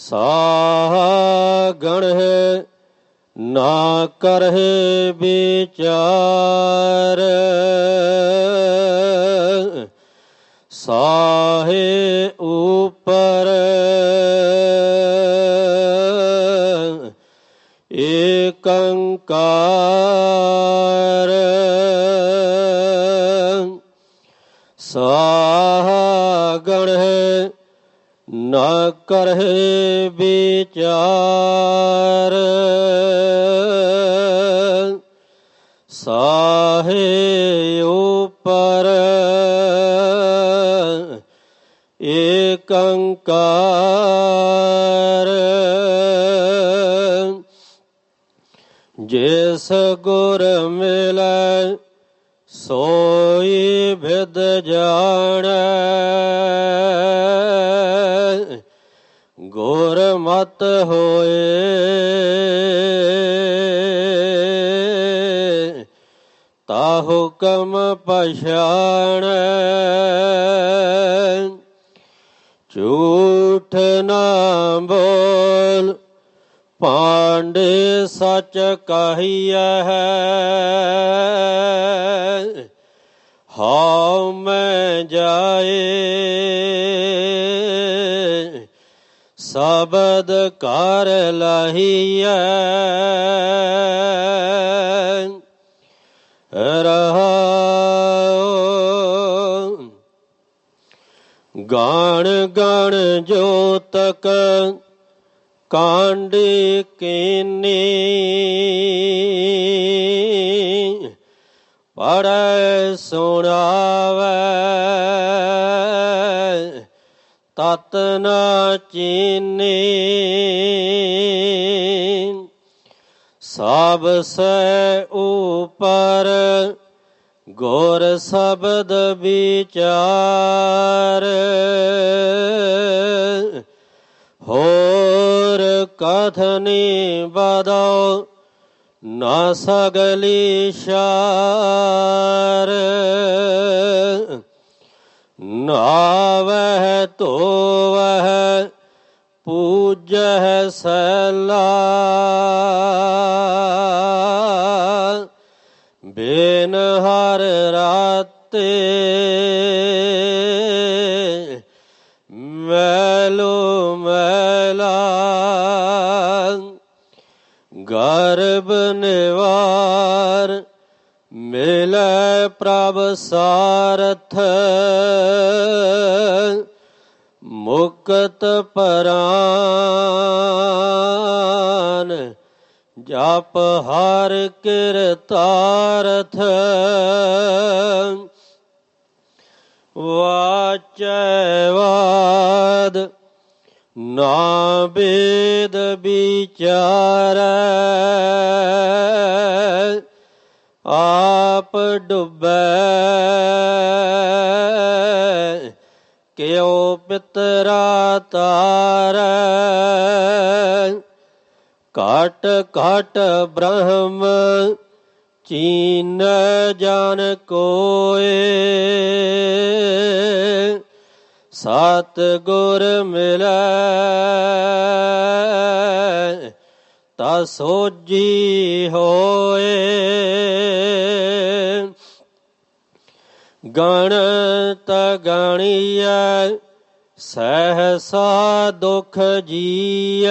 ਸਾਗਣ ਹੈ ਨਾ ਕਰਹਿ ਵਿਚਾਰ। ਸਾਹੇ ਉਪਰ ਏਕੰਕਾਰ ਨਾ ਕਰਹਿ ਵਿਚਾਰ। ਸਾਹੇ ਉਪਰ ਏਕੰਕਾਰ। ਜਿਸ ਗੁਰ ਮਿਲੈ ਸੋਈ ਵਿਦ ਜਾਣੈ। ਗੁਰ ਮਤ ਹੋਏ। ਤਾ ਹੁਕਮ ਪਛਾਣੈ। ਝੂਠ ਨਾ ਬੋਲ। ਪਾਂਡੇ ਸੱਚ ਕਹੀਐ ਹਉ ਮੈਂ ਜਾ ਸਬਦ ਕਰ ਲਹੀਐ। ਰਹਾਉ। ਗਾਣ ਗਣ ਜੋ ਤਕ ਕਾਂਡੀ ਕੀਨੀ। ਪੜੈ ਸੁਣਾਵੇ। ਤਤ ਨਾ ਚੀਨੀ। ਸਭ ਸੇ ਉਪਰ ਗੁਰ ਸ਼ਬਦ ਵਿਚਾਰ। ਹੋਰ ਕਥਨੀ ਬਦਉ ਨਾ ਸਗਲੀ ਸ਼ਾਰ। ਨਾਵਹਿ ਧੋਵਹਿ ਪੂਜਹਿ ਸੈਲਾ ਬੇਨ ਹਰ ਰਾਤੇ ਮੈਲੋ ਮੈਲਾ ਗਰਬ ਨਿਵਾਰ ਮਿਲੈ ਪ੍ਰਭ ਸਾਰਥ ਮੁਕਤ ਪਰਾਨ ਜਪ ਹਰ ਕਿਰਤਾਰਥ। ਵਾਚੈ ਵਾਦ ਨਾ ਬੇਦ ਵਿਚਾਰੈ। ਆਪ ਡੁੱਬੈ, ਕਿਉ ਪਿਤਰਾ ਤਾਰੈ। ਘਟ ਘਟ ਬ੍ਰਹਮ ਚੀਨ ਜਾਣ ਕੋਏ ਸਤ ਗੁਰ ਮਿਲੈ, ਤਾ ਸੋਜੀ ਹੋ ਗਣ ਤਗਣੀਐ ਸਹਸਾ ਦੁਖ ਜੀਐ।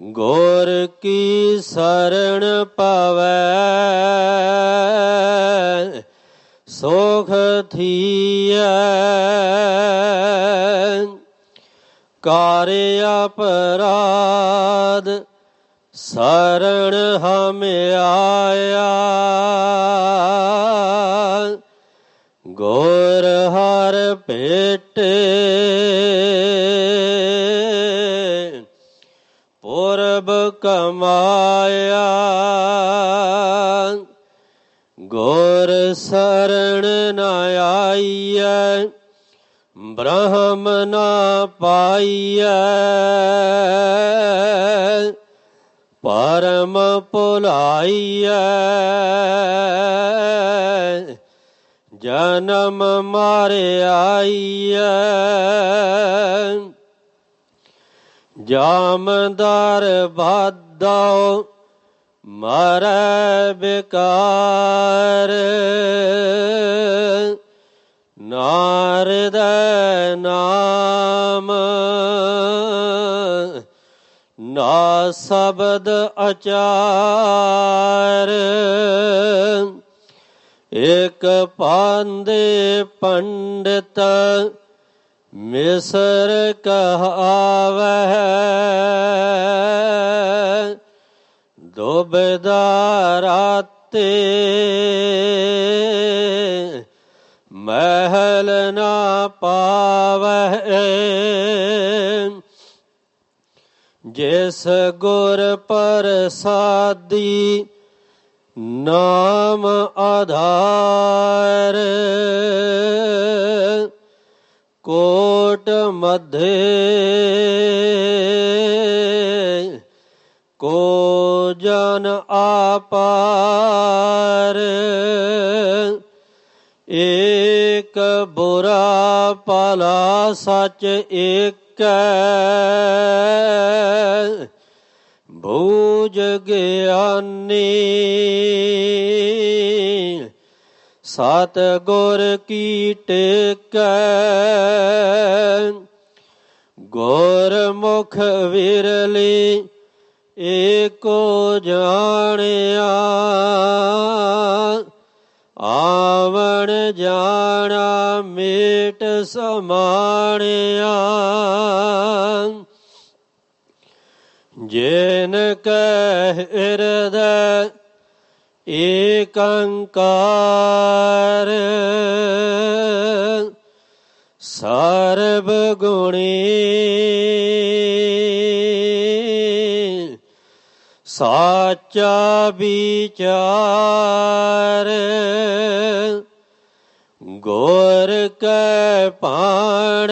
ਗੋਰ ਕੀ ਸਰਣ ਪਵੈ, ਸੁਖ ਥੀਐ। ਕਾਰਿ ਅਪਰਾਧ ਸਰਣ ਹਮ ਆਇਆ। ਭੇਟੇ ਪੁਰਬ ਕਮਾਇਆ ਗੁਰ ਸਰਣ ਨ ਆਈਐ ਬ੍ਰਹਮ ਨ ਪਾਈਐ। ਪਰਮ ਭੁਲਾਈਐ। ਜਨਮ ਮਾਰਿਆਈਐ। ਜਾਮਦਾਰ ਬਾਦਉ ਮਰੈ ਬਿਕਾਰ ਨਾਰਦ ਨਾਮ ਨਾ ਸ਼ਬਦ ਅਚਾਰ। ਇਕ ਪਾਂਦੇ ਪੰਡਿਤ ਮਿਸਰ ਕਹਾਵੈ ਦੁਬਦਾਰਾਤੇ ਮਹਿਲ ਨਾ ਪਾਵੈ ਜਿਸ ਗੁਰ ਪ੍ਰਸਾਦੀ ਨਾਮ ਆਧਾਰ। ਕੋਟ ਮਧੇ। ਕੋ ਜਨ ਆਪਾਰ। ਏਕ ਬੁਰਾ ਪਾਲਾ ਸੱਚ ਏਕ। ਬੂਝ ਗਿਆਨੀ। ਸਤ ਗੁਰ ਕੀ ਟੇਕੈ? ਗੁਰ ਮੁਖ ਵਿਰਲੀ, ਏਕੋ ਜਾਣਿਆ। ਆਵਣ ਜਾਣਾ, ਮੇਟ ਸਮਾਣਿਆ। ਜੇਨ ਕਹਿ ਹਿਰਦੈ ਏਕੰਕਾਰ। ਸਰਬ ਗੁਣੀ ਸਾਚਾ ਵਿਚਾਰ। ਗੁਰ ਕੈ ਪਾਣ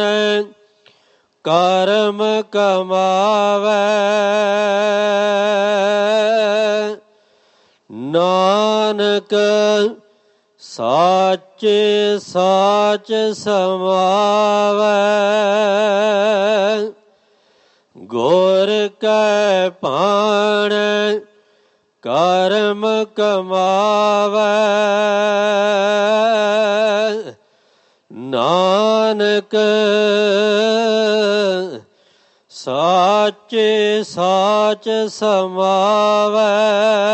ਕਰਮ ਕਮਾਵੈ। ਨਾਨਕ ਸਾਚੇ ਸਾਚ ਸਮਾਵੈ। ਗੁਰ ਕੈ ਪਾਣ ਕਰਮ ਕਮਾਵੈ। ਨਾਨਕ ਸਾਚੇ ਸਾਚ ਸਮਾਵੈ।